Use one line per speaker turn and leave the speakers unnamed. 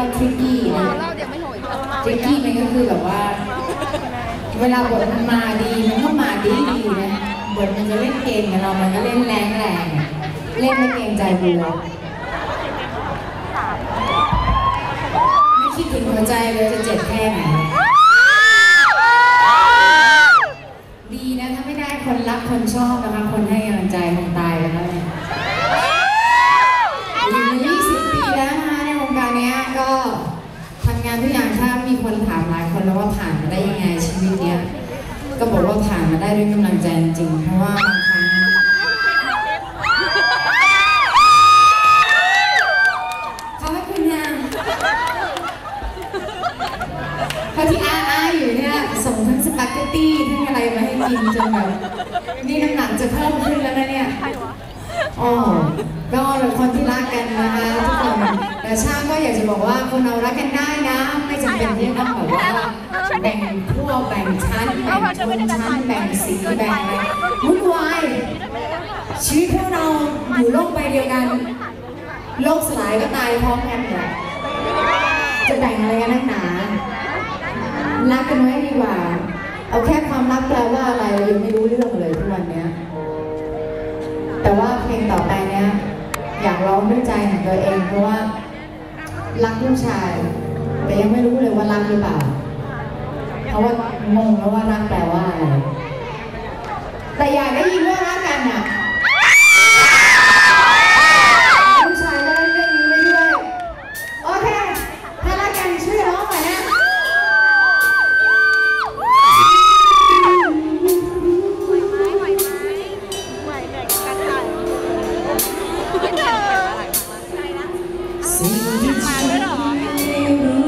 ว่าทริกกี้นะทริกกี้มันก็คือแบบว่า เวลาบทมันมาดีมันก็มาดีดีนะบทมันจะเล่นเกมกับเรา มันก็เล่นแรงแรงเล่นไม่เกรงใจบัวไม่คิดถึงหัวใจเลยจะเจ็บแค่ไหนดีนะถ้าไม่ได้คนรักคนชอบนะคะคนให้กำลังใจคนตายไแล้วเนี่ย ก็บอกว่าผ่านมาได้ด้วยกำลังใจจริงๆเพราะว่าบางครั้งขอบพระคุณนะเพราที่อาอาอยู่เนี่ยส่งทั้งสปาเกตตี้ทั้งอะไรมาให้กินจนแบบนี่น้ำหนักจะเพิ่มขึ้นแล้วนะเนี่ย อ๋อก็เป็นคนที่รักกันนะคะทุกคนแต่ช่างก็อยากจะบอกว่าคนเรารักกันได้นะ ไม่จำเป็นที่ต้องแบบว่าแบ่งพวกแบ่งชั้นแบ่งชนชั้นแบ่งสีแบ่งอะไรวุ่นวายชีวิตพวกเราอยู่โลกใบเดียวกัน โลกสลายก็ตายพร้อมกันเนี่ยจะแบ่งอะไรกันนักหนารักกันไว้ดีกว่า เอาแค่ความรักแปลว่าอะไรเรายังไม่รู้เรื่องเลยทุกวันเนี้ย แต่ว่าเพลงต่อไปเนี้ยอยากร้องด้วยใจของตัวเองเพราะว่า รักลูกชาย แต่ยังไม่รู้เลยว่ารักหรือเปล่า เพราะว่างงแล้วว่ารักแปลว่าอะไรแต่อยากได้ยินว่ารักกันอะ มาด้วยหรอ